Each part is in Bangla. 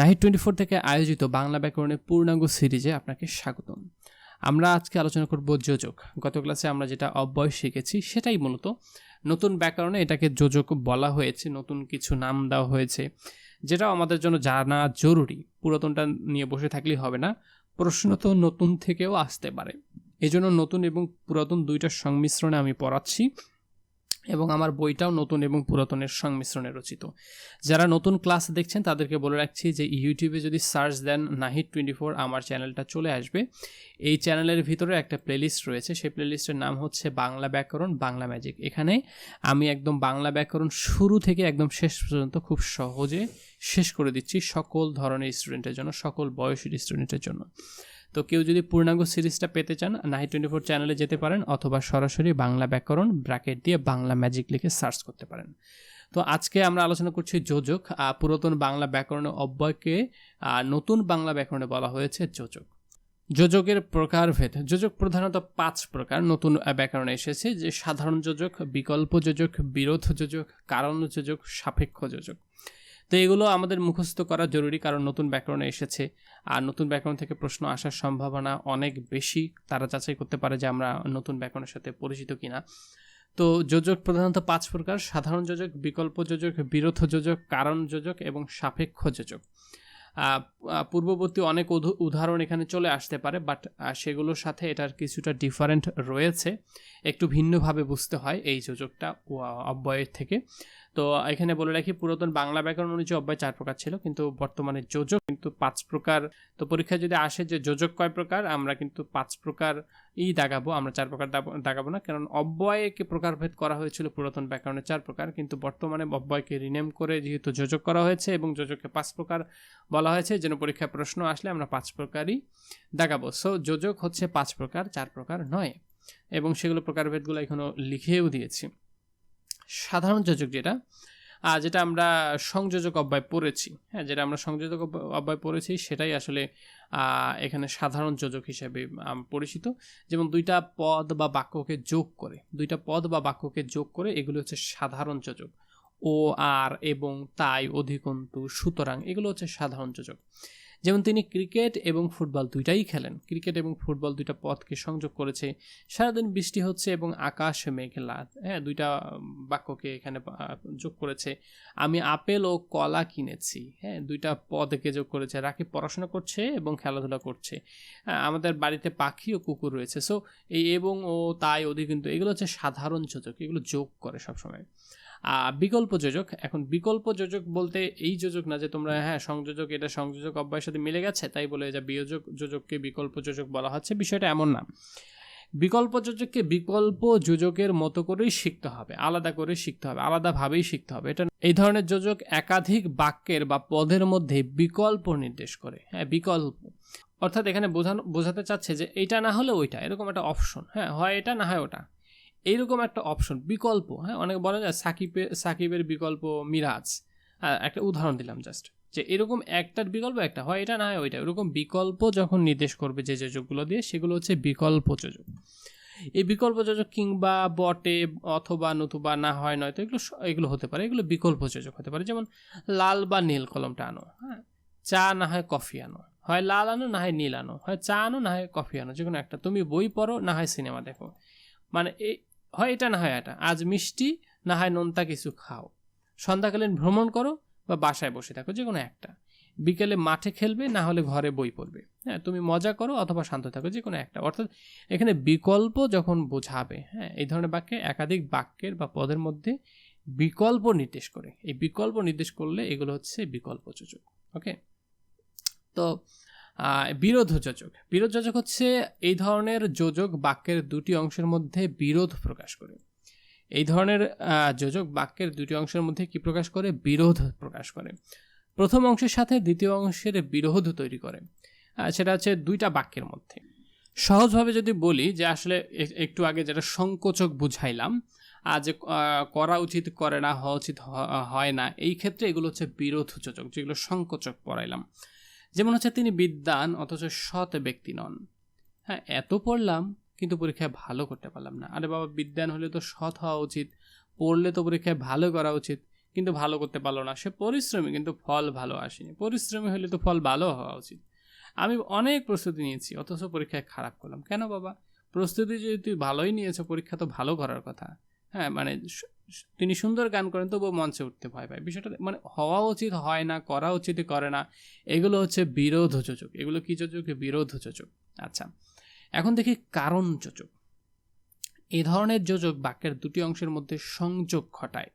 নাইট টোয়েন্টি ফোর থেকে আয়োজিত বাংলা ব্যাকরণের পূর্ণাঙ্গ সিরিজে আপনাকে স্বাগতম। আমরা আজকে আলোচনা করব যোজক। গত ক্লাসে আমরা যেটা অব্যয় শিখেছি সেটাই মূলত নতুন ব্যাকরণে এটাকে যোজক বলা হয়েছে, নতুন কিছু নাম দেওয়া হয়েছে, যেটাও আমাদের জন্য জানা জরুরি। পুরাতনটা নিয়ে বসে থাকলেই হবে না, প্রশ্ন তো নতুন থেকেও আসতে পারে। এজন্য নতুন এবং পুরাতন দুইটার সংমিশ্রণে আমি পড়াচ্ছি। এবং আমার বইটাও নতুন এবং পুরাতনের সংমিশ্রণে রচিত। যারা নতুন ক্লাস দেখছেন, তাদেরকে বলে রাখছি যে ইউটিউবে যদি সার্চ দেন নাহিদ টোয়েন্টি ফোর, আমার চ্যানেলটা চলে আসবে। এই চ্যানেলের ভিতরে একটা প্লেলিস্ট রয়েছে। সেই প্লেলিস্টের নাম হচ্ছে বাংলা ব্যাকরণ, বাংলা ম্যাজিক। এখানে আমি একদম বাংলা ব্যাকরণ শুরু থেকে একদম শেষ পর্যন্ত খুব সহজে শেষ করে দিচ্ছি সকল ধরনের স্টুডেন্টের জন্য, সকল বয়সের স্টুডেন্টের জন্য। তো কেউ যদি পূর্ণাঙ্গ সিরিজটা পেতে চান নাহি টোয়েন্টি ফোর চ্যানেলে যেতে পারেন অথবা সরাসরি বাংলা ব্যাকরণ ব্র্যাকেট দিয়ে বাংলা ম্যাজিক লিখে সার্চ করতে পারেন। তো আজকে আমরা আলোচনা করছি যোজক পুরাতন বাংলা ব্যাকরণে অব্যয়কে নতুন বাংলা ব্যাকরণে বলা হয়েছে যোজক। যোজকের প্রকারভেদ, যোজক প্রধানত পাঁচ প্রকার নতুন ব্যাকরণে এসেছে। যে সাধারণ যোজক, বিকল্প যোজক, বিরোধ যোজক, কারণ যোজক, সাপেক্ষ যোজক। তো এগুলো আমাদের মুখস্থ করা জরুরি কারণ নতুন ব্যাকরণে এসেছে। আর নতুন ব্যাকরণ থেকে প্রশ্ন আসার সম্ভাবনা অনেক বেশি তারা যাচাই করতে পারে যে আমরা নতুন ব্যাকরণের সাথে পরিচিত কিনা। তো যোজক প্রধানত পাঁচ প্রকার, সাধারণ যোজক, বিকল্প যোজক, বিরোধ যোজক, কারণ যোজক এবং সাপেক্ষ যোজক। পূর্ববর্তী অনেক উদাহরণ এখানে চলে আসতে পারে, বাট সেগুলোর সাথে এটার কিছুটা ডিফারেন্ট রয়েছে। একটু ভিন্নভাবে বুঝতে হয় এই যোজকটা অব্যয়ের থেকে। তো এখানে বলে রাখি, পুরাতন বাংলা ব্যাকরণ অনুযায়ী অব্যয় চার প্রকার ছিল, কিন্তু বর্তমানে যোজক, কিন্তু পাঁচ প্রকার। তো পরীক্ষায় যদি আসে যে যোজক কয় প্রকার, আমরা কিন্তু পাঁচ প্রকার ই দাগাবো, আমরা চার প্রকার দাগাবো না, কারণ অব্যয়কে প্রকারভেদ করা হয়েছিল পুরাতন ব্যাকরণের চার প্রকার, কিন্তু বর্তমানে অব্যয়কে রিনেম করে যেহেতু যোজক করা হয়েছে এবং যোজককে পাঁচ প্রকার বলা হয়েছে যেন পরীক্ষায় প্রশ্ন আসলে আমরা পাঁচ প্রকারই দাগাবো। সো যোজক হচ্ছে পাঁচ প্রকার, চার প্রকার নয়। এবং সেগুলো প্রকারভেদগুলো এখনও লিখেও দিয়েছি। সাধারণ যোজক যেটা যেটা আমরা সংযোজক অব্যয় পড়েছি হ্যাঁ যেটা আমরা সংযোজক অব্যয় পড়েছি, সেটাই আসলে এখানে সাধারণ যোজক হিসেবে পরিচিত। যেমন দুইটা পদ বা বাক্যকে যোগ করে, দুইটা পদ বা বাক্যকে যোগ করে এগুলো হচ্ছে সাধারণ যোজক। ও, আর এবং তাই, অধিকন্তু, সুতরাং এগুলো হচ্ছে সাধারণ যোজক। যেমন তিনি ক্রিকেট এবং ফুটবল দুইটাই খেলেন। ক্রিকেট এবং ফুটবল দুইটা পথকে সংযোগ করেছে। সারাদিন বৃষ্টি হচ্ছে এবং আকাশ মেঘলা। হ্যাঁ দুইটা বাক্যকে এখানে যোগ করেছে। আমি আপেল ও কলা কিনেছি। হ্যাঁ দুইটা পদকে যোগ করেছে। রাখি পড়াশোনা করছে এবং খেলাধুলা করছে। আমাদের বাড়িতে পাখি ও কুকুর রয়েছে। সো এই এবং ও তাই ওদের কিন্তু এগুলো হচ্ছে সাধারণ যোজক। এগুলো যোগ করে সবসময়। বিকল্প যোজক। এখন বিকল্প যোজক বলতে এই যোজক না যে তোমরা হ্যাঁ সংযোজক, এটা সংযোজক অব্যয়ের সাথে মিলে গেছে, তাই বলে যা বিয়োজক যোজককে বিকল্প যোজক বলা হচ্ছে, বিষয়টা এমন না। বিকল্প যোজককে বিকল্প যোজকের মতো করেই শিখতে হবে, আলাদা করে শিখতে হবে, আলাদাভাবেই শিখতে হবে। এটা এই ধরনের যোজক একাধিক বাক্যের বা পদের মধ্যে বিকল্প নির্দেশ করে হ্যাঁ বিকল্প। অর্থাৎ এখানে বোঝানো, বোঝাতে চাচ্ছে যে এইটা না হলে ওইটা, এরকম একটা অপশন হ্যাঁ হয় এটা না হয় ওটা। এইরকম একটা অপশন বিকল্প হ্যাঁ? অনেকে বলা যায় সাকিবের সাকিবের বিকল্প মিরাজ। একটা উদাহরণ দিলাম জাস্ট যে এরকম একটার বিকল্প একটা, হয় এটা না হয় ওইটা। এরকম বিকল্প যখন নির্দেশ করবে যে যোজকগুলো দিয়ে, সেগুলো হচ্ছে বিকল্প যোজক। এই বিকল্প যোজক কিংবা বটে অথবা নতুবা না হয় নয়তো এগুলো এগুলো হতে পারে। এগুলো বিকল্প যোজক হতে পারে। যেমন লাল বা নীল কলমটা আনো হ্যাঁ? চা না হয় কফি আনো। হয় লাল আনো, না হয় নীল আনো। হয় চা আনো, না হয় কফি আনো। যে কোনো একটা। তুমি বই পড়ো, না হয় সিনেমা দেখো। মানে হয় এটা না হয় এটা। আজ মিষ্টি, না হয় নোনতা কিছু খাও। সন্ধ্যাকালীন ভ্রমণ করো বা বাসায় বসে থাকো যে কোনো একটা। বিকেলে মাঠে খেলবে, না হলে ঘরে বই পড়বে। হ্যাঁ তুমি মজা করো অথবা শান্ত থাকো যে কোনো একটা। অর্থাৎ এখানে বিকল্প যখন বোঝাবে হ্যাঁ এই ধরনের বাক্যে একাধিক বাক্যের বা পদের মধ্যে বিকল্প নির্দেশ করে। এই বিকল্প নির্দেশ করলে এগুলো হচ্ছে বিকল্প যোজক ওকে তো বিরোধ যোজক বিরোধ যোজক হচ্ছে এই ধরনের যোজক বাক্যের দুটি অংশের মধ্যে বিরোধ প্রকাশ করে। এই ধরনের যোজক বাক্যের দুটি অংশের মধ্যে কি প্রকাশ করে? বিরোধ প্রকাশ করে। প্রথম অংশের সাথে দ্বিতীয় অংশের বিরোধ তৈরি করে। সেটা হচ্ছে দুইটা বাক্যের মধ্যে। সহজভাবে যদি বলি যে আসলে একটু আগে যেটা সংকোচক বুঝাইলাম যে করা উচিত, করে না, হওয়া উচিত হয় না, এই ক্ষেত্রে এগুলো হচ্ছে বিরোধ যোজক যেগুলো সংকোচক পড়াইলাম। যেমন হচ্ছে তিনি বিদ্যান, অথচ সৎ ব্যক্তি নন। হ্যাঁ এত পড়লাম, কিন্তু পরীক্ষায় ভালো করতে পারলাম না। আরে বাবা, বিদ্যান হলে তো সৎ হওয়া উচিত, পড়লে তো পরীক্ষায় ভালো করা উচিত, কিন্তু ভালো করতে পারল না। সে পরিশ্রমী, কিন্তু ফল ভালো আসেনি। পরিশ্রমী হলে তো ফল ভালো হওয়া উচিত। আমি অনেক প্রস্তুতি নিয়েছি, অথচ পরীক্ষায় খারাপ করলাম। কেন বাবা? প্রস্তুতি যদি তুই ভালোই নিয়েছো, পরীক্ষা তো ভালো করার কথা। হ্যাঁ মানে তিনি সুন্দর গান করেন, তবুও মঞ্চে উঠতে ভয় পায়। বিষয়টা মানে হওয়া উচিত, হয় না, করা উচিত, করে না, এগুলো হচ্ছে বিরোধ যোজক। এগুলো কি যোজক? বিরোধ যোজক। আচ্ছা এখন দেখি কারণ যোজক। এই ধরনের যোজক বাক্যের দুটি অংশের মধ্যে সংযোগ ঘটায়।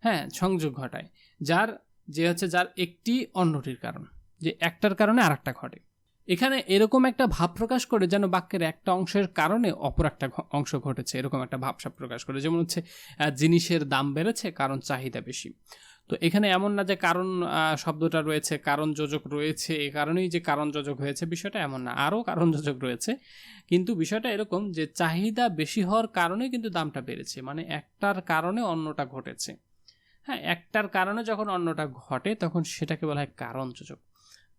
হ্যাঁ সংযোগ ঘটায়। যার, যে হচ্ছে যার একটি অন্যটির কারণ। যে একটার কারণে আর একটা ঘটে। এখানে এরকম একটা ভাব প্রকাশ করে যেন বাক্যের একটা অংশের কারণে অপর একটা অংশ ঘটেছে, এরকম একটা ভাবসাব প্রকাশ করে। যেমন হচ্ছে জিনিসের দাম বেড়েছে, কারণ চাহিদা বেশি। তো এখানে এমন না যে কারণ শব্দটা রয়েছে, কারণ যোজক রয়েছে এই কারণেই যে কারণ যোজক হয়েছে, বিষয়টা এমন না। আরও কারণ যোজক রয়েছে। কিন্তু বিষয়টা এরকম যে চাহিদা বেশি হওয়ার কারণে কিন্তু দামটা বেড়েছে। মানে একটার কারণে অন্যটা ঘটেছে। হ্যাঁ একটার কারণে যখন অন্যটা ঘটে, তখন সেটাকে বলা হয় কারণ যোজক।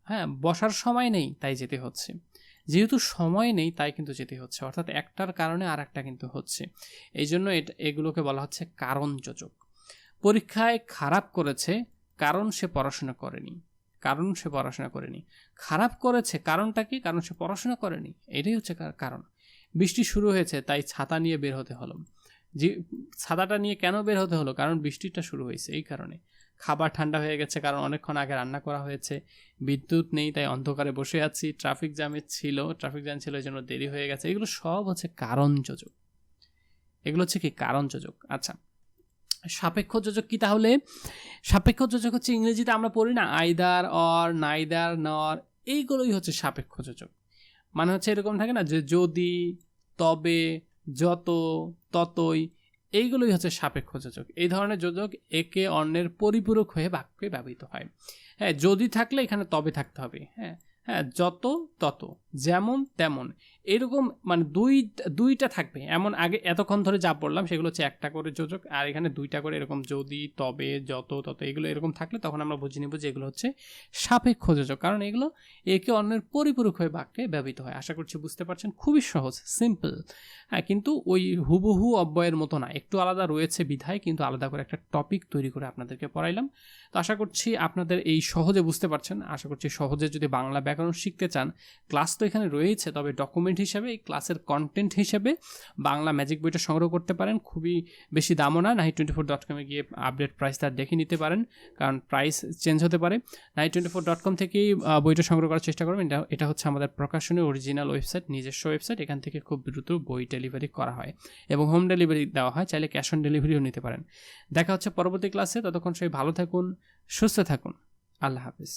হ্যাঁ বসার সময় নেই, তাই যেতে হচ্ছে। যেহেতু সময় নেই, তাই কিন্তু যেতে হচ্ছে। অর্থাৎ একটার কারণে আর একটা কিন্তু হচ্ছে। এই জন্য এগুলোকে বলা হচ্ছে কারণ যোজক। পরীক্ষায় খারাপ করেছে কারণ সে পড়াশোনা করেনি। কারণ সে পড়াশোনা করেনি। খারাপ করেছে কারণটা কি? কারণ সে পড়াশোনা করেনি। এটাই হচ্ছে কারণ। বৃষ্টি শুরু হয়েছে, তাই ছাতা নিয়ে বের হতে হলো। যে ছাতাটা নিয়ে কেন বের হতে হলো? কারণ বৃষ্টিটা শুরু হয়েছে, এই কারণে। খাবার ঠান্ডা হয়ে গেছে কারণ অনেকক্ষণ আগে রান্না করা হয়েছে। বিদ্যুৎ নেই, তাই অন্ধকারে বসে আছি। ট্রাফিক জ্যামে ছিল, ট্রাফিক জ্যাম ছিল এই জন্য দেরি হয়ে গেছে। এগুলো সব হচ্ছে কারণ যোজক এগুলো হচ্ছে কি কারণ যোজক আচ্ছা সাপেক্ষ যোজক কি তাহলে? সাপেক্ষ যোজক হচ্ছে ইংরেজিতে আমরা পড়ি না আইদার অর নাইদার নর এইগুলোই হচ্ছে সাপেক্ষ যোজক মানে হচ্ছে এরকম থাকে না যে যদি, তবে, যত, ততই এইগুলোই হচ্ছে সাপেক্ষ যোজক। এই ধরনের যোজক একে অন্যের পরিপূরক হয়ে বাক্যে ব্যবহৃত হয়। হ্যাঁ যদি থাকলে এখানে তবে থাকতে হবে। হ্যাঁ হ্যাঁ যত তত, যেমন তেমন। এরকম মানে দুই, দুইটা থাকবে। এমন আগে এতক্ষণ ধরে যা পড়লাম সেগুলো হচ্ছে একটা করে যোজক, আর এখানে দুইটা করে এরকম যদি, তবে, যত, তত, এগুলো এরকম থাকলে তখন আমরা বুঝে নিব যে এগুলো হচ্ছে সাপেক্ষ যোজক, কারণ এগুলো একে অন্যের পরিপূরক হয়ে বাক্যে ব্যবহৃত হয়। আশা করছি বুঝতে পারছেন, খুবই সহজ, সিম্পল। হ্যাঁ কিন্তু ওই হুবহু অব্যয়ের মতো না, একটু আলাদা রয়েছে বিধায়, কিন্তু আলাদা করে একটা টপিক তৈরি করে আপনাদেরকে পড়াইলাম। তো আশা করছি আপনাদের এই সহজে বুঝতে পারছেন। আশা করছি সহজে যদি বাংলা ব্যাকরণ শিখতে চান, ক্লাস তো এখানে রয়েছে তবে ডকুমেন্ট হিসেবে এই ক্লাসের কন্টেন্ট হিসেবে বাংলা ম্যাজিক বইটা সংগ্রহ করতে পারেন। খুবই বেশি দামও না নাহি টোয়েন্টি ফোর ডট কমে গিয়ে আপডেট প্রাইস তার দেখে নিতে পারেন, কারণ প্রাইস চেঞ্জ হতে পারে। Night twenty four dot com থেকেই বইটা সংগ্রহ করার চেষ্টা করবেন। এটা এটা হচ্ছে আমাদের প্রকাশনের অরিজিনাল ওয়েবসাইট নিজস্ব ওয়েবসাইট এখান থেকে খুব দ্রুত বই ডেলিভারি করা হয় এবং হোম ডেলিভারি দেওয়া হয়, চাইলে ক্যাশ অন ডেলিভারিও নিতে পারেন। দেখা হচ্ছে পরবর্তী ক্লাসে ততক্ষণ সবাই ভালো থাকুন, সুস্থ থাকুন। আল্লাহ হাফিজ।